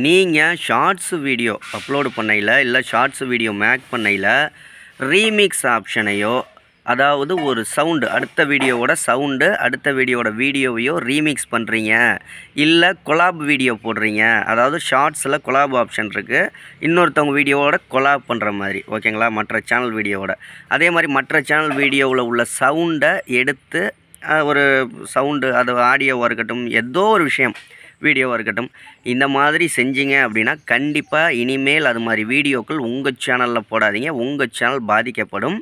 நீங்கள் shorts video upload பண்ணையில் இல்லை ஷார்ட்ஸ் வீடியோ மேக் பண்ணையில் ரீமிக்ஸ் ஆப்ஷனையோ அதாவது ஒரு சவுண்டு அடுத்த வீடியோவோட சவுண்டு அடுத்த வீடியோவோட வீடியோவையோ ரீமிக்ஸ் பண்ணுறீங்க இல்லை கொலாப் வீடியோ போடுறீங்க. அதாவது ஷார்ட்ஸில் கொலாப் ஆப்ஷன் இருக்குது இன்னொருத்தவங்க வீடியோவோட கொலாப் பண்ணுற மாதிரி ஓகேங்களா? மற்ற சேனல் வீடியோவோட அதே மாதிரி மற்ற சேனல் வீடியோவில் உள்ள சவுண்டை எடுத்து ஒரு சவுண்டு அது ஆடியோவாக இருக்கட்டும் ஏதோ ஒரு விஷயம். வீடியோவாக இருக்கட்டும். இந்த மாதிரி செஞ்சீங்க அப்படின்னா கண்டிப்பாக இனிமேல் அது மாதிரி வீடியோக்கள் உங்கள் சேனலில் போடாதீங்க. உங்கள் சேனல் பாதிக்கப்படும்.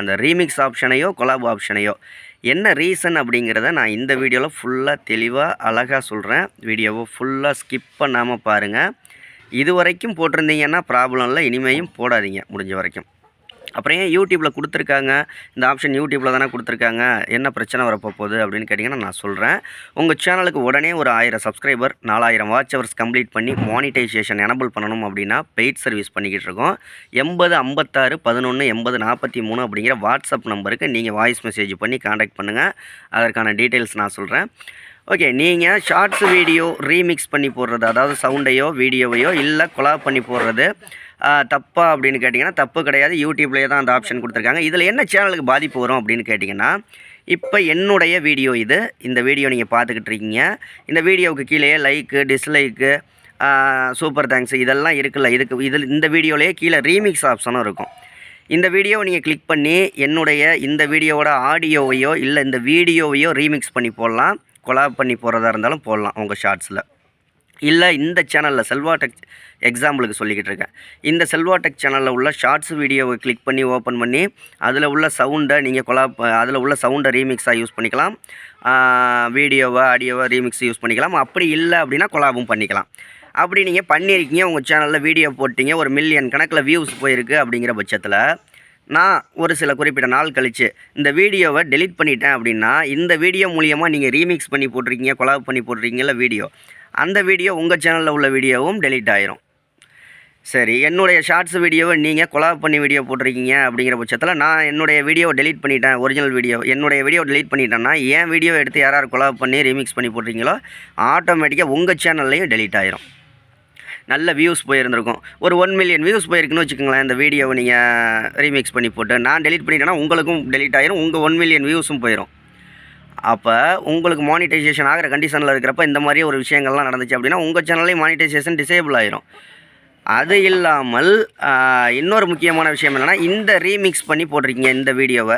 அந்த ரீமிக்ஸ் ஆப்ஷனையோ கொலாப் ஆப்ஷனையோ என்ன ரீசன் அப்படிங்கிறத நான் இந்த வீடியோவில் ஃபுல்லாக தெளிவாக அழகாக சொல்கிறேன் வீடியோவை ஃபுல்லாக ஸ்கிப் பண்ணாமல் பாருங்கள் இது வரைக்கும் போட்டிருந்தீங்கன்னா ப்ராப்ளம் இல்லை. இனிமேயும் போடாதீங்க. முடிஞ்ச வரைக்கும். அப்புறம் ஏன் யூடியூப்பில் கொடுத்துருக்காங்க? இந்த ஆப்ஷன் யூடியூப்பில் தானே கொடுத்துருக்காங்க? என்ன பிரச்சனை வரப்போ போகுது அப்படின்னு கேட்டிங்கன்னா நான் சொல்கிறேன் உங்கள் சேனலுக்கு உடனே ஒரு ஆயிரம் சப்ஸ்கிரைபர் நாலாயிரம் வாட்ச் ஹவர்ஸ் கம்ப்ளீட் பண்ணி மானிட்டைசேஷன் எனபிள் பண்ணணும் அப்படின்னா பெய்ட் சர்வீஸ் பண்ணிக்கிட்டு இருக்கோம். எண்பது ஐம்பத்தாறு பதினொன்று எண்பது நாற்பத்தி மூணு அப்படிங்கிற வாட்ஸ்அப் நம்பருக்கு நீங்கள் வாய்ஸ் மெசேஜ் பண்ணி காண்டாக்ட் பண்ணுங்கள் அதற்கான டீட்டெயில்ஸ் நான் சொல்கிறேன் ஓகே நீங்கள் ஷார்ட்ஸ் வீடியோ ரீமிக்ஸ் பண்ணி போடுறது அதாவது சவுண்டையோ வீடியோவையோ இல்லை கொலாப் பண்ணி போடுறது தப்பா அப்படின்னு கேட்டிங்கன்னா தப்பு கிடையாது. யூடியூப்லேயே தான் அந்த ஆப்ஷன் கொடுத்துருக்காங்க. இதில் என்ன சேனலுக்கு பாதிப்பு வரும் அப்படின்னு கேட்டிங்கன்னா இப்போ என்னுடைய வீடியோ இது. இந்த வீடியோ நீங்கள் பார்த்துக்கிட்டு இருக்கீங்க. இந்த வீடியோவுக்கு கீழே லைக்கு டிஸ்லைக்கு சூப்பர் தேங்க்ஸ் இதெல்லாம் இருக்குல்ல. இதுக்கு இதில் இந்த வீடியோலேயே கீழே ரீமிக்ஸ் ஆப்ஷனும் இருக்கும். இந்த வீடியோவை நீங்கள் கிளிக் பண்ணி என்னுடைய இந்த வீடியோவோட ஆடியோவையோ இல்லை இந்த வீடியோவையோ ரீமிக்ஸ் பண்ணி போடலாம். கொலாப் பண்ணி போடுறதா இருந்தாலும் போடலாம் உங்கள் ஷார்ட்ஸில் இல்லை இந்த சேனலில் செல்வா டெக் எக்ஸாம்பிளுக்கு சொல்லிக்கிட்டு இருக்கேன். இந்த செல்வா டெக் சேனலில் உள்ள ஷார்ட்ஸ் வீடியோவை கிளிக் பண்ணி ஓப்பன் பண்ணி அதில் உள்ள சவுண்டை நீங்கள் கொலாப் அதில் உள்ள சவுண்டை ரீமிக்ஸாக யூஸ் பண்ணிக்கலாம். வீடியோவை ஆடியோவை ரீமிக்ஸ் யூஸ் பண்ணிக்கலாம். அப்படி இல்லை அப்படின்னா கொலாபும் பண்ணிக்கலாம். அப்படி நீங்கள் பண்ணியிருக்கீங்க உங்கள் சேனலில் வீடியோ போட்டிங்க ஒரு மில்லியன் கணக்கில் வியூஸ் போயிருக்கு அப்படிங்கிற பட்சத்தில் நான் ஒரு சில குறிப்பிட்ட நாள் கழித்து இந்த வீடியோவை டெலீட் பண்ணிட்டேன் அப்படின்னா இந்த வீடியோ மூலியமாக நீங்கள் ரீமிக்ஸ் பண்ணி போட்டிருக்கீங்க கொலாப் பண்ணி போட்டிருக்கீங்கள வீடியோ. அந்த வீடியோ உங்கள் சேனலில் உள்ள வீடியோவும் டெலீட் ஆயிரும். சரி என்னுடைய ஷார்ட்ஸ் வீடியோவை நீங்கள் கொலாப் பண்ணி வீடியோ போட்டிருக்கீங்க அப்படிங்கிற பட்சத்தில் நான் என்னுடைய வீடியோ டெலிட் பண்ணிட்டேன் ஒரிஜினல் வீடியோ. என்னுடைய வீடியோ டெலீட் பண்ணிட்டேன்னா என் வீடியோ எடுத்து யார் யார் கொலாப் பண்ணி ரீமிக்ஸ் பண்ணி போட்டிருக்கீங்களோ ஆட்டோமேட்டிக்காக உங்கள் சேனல்லையும் டெலீட் ஆயிரும். நல்ல வியூஸ் போயிருந்திருக்கும். ஒரு ஒன் மில்லியன் வியூஸ் போயிருக்குன்னு வச்சுக்கோங்களேன் இந்த வீடியோவை நீங்கள் ரீமிக்ஸ் பண்ணி போட்டு. நான் டெலிட் பண்ணிட்டேன்னா உங்களுக்கும் டெலிட் ஆயிரும் உங்கள் ஒன் மில்லியன் வியூஸும் போயிடும் அப்போ உங்களுக்கு மானிட்டைசேஷன் ஆகிற கண்டிஷனில் இருக்கிறப்ப இந்த மாதிரி ஒரு விஷயங்கள்லாம் நடந்துச்சு அப்படின்னா உங்கள் சேனல்லையும் மானிட்டைசேஷன் டிசேபிள் ஆயிரும். அது இல்லாமல் இன்னொரு முக்கியமான விஷயம் என்னென்னா இந்த ரீமிக்ஸ் பண்ணி போட்டிருக்கீங்க இந்த வீடியோவை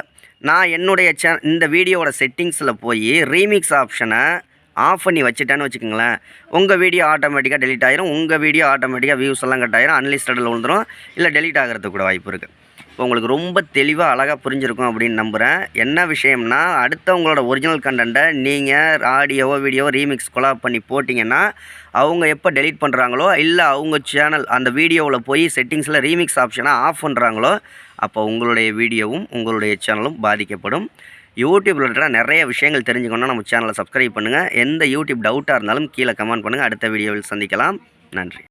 நான் என்னுடைய சே இந்த வீடியோவோட செட்டிங்ஸில் போய் ரீமிக்ஸ் ஆப்ஷனை ஆஃப் பண்ணி வச்சுட்டேன்னு வச்சுக்கோங்களேன். உங்கள் வீடியோ ஆட்டோமேட்டிக்காக டெலிட் ஆயிரும். உங்கள் வீடியோ ஆட்டோமேட்டிக்காக வியூஸ் எல்லாம் கட் ஆயிரும். அன்லிஸ்டடில் விழுந்துடும் இல்லை டெலிட் ஆகிறதுக்கு கூட வாய்ப்பு இருக்குது இப்போ உங்களுக்கு ரொம்ப தெளிவாக அழகாக புரிஞ்சிருக்கும் அப்படின்னு நம்புகிறேன் என்ன விஷயம்னா அடுத்தவங்களோட ஒரிஜினல் கண்டென்ட்டை நீங்கள் ஆடியோவோ வீடியோவோ ரீமிக்ஸ் கொலாப் பண்ணி போட்டிங்கன்னா அவங்க எப்போ டெலீட் பண்ணுறாங்களோ இல்லை அவங்க சேனல் அந்த வீடியோவில் போய் செட்டிங்ஸில் ரீமிக்ஸ் ஆப்ஷனாக ஆஃப் பண்ணுறாங்களோ அப்போ உங்களுடைய வீடியோவும் உங்களுடைய சேனலும் பாதிக்கப்படும். யூடியூப்பில் இருக்கிற நிறைய விஷயங்கள் தெரிஞ்சுக்கணும்னா நம்ம சேனலை சப்ஸ்கிரைப் பண்ணுங்கள் எந்த யூடியூப் டவுட்டாக இருந்தாலும் கீழே கமெண்ட் பண்ணுங்கள் அடுத்த வீடியோவில் சந்திக்கலாம். நன்றி.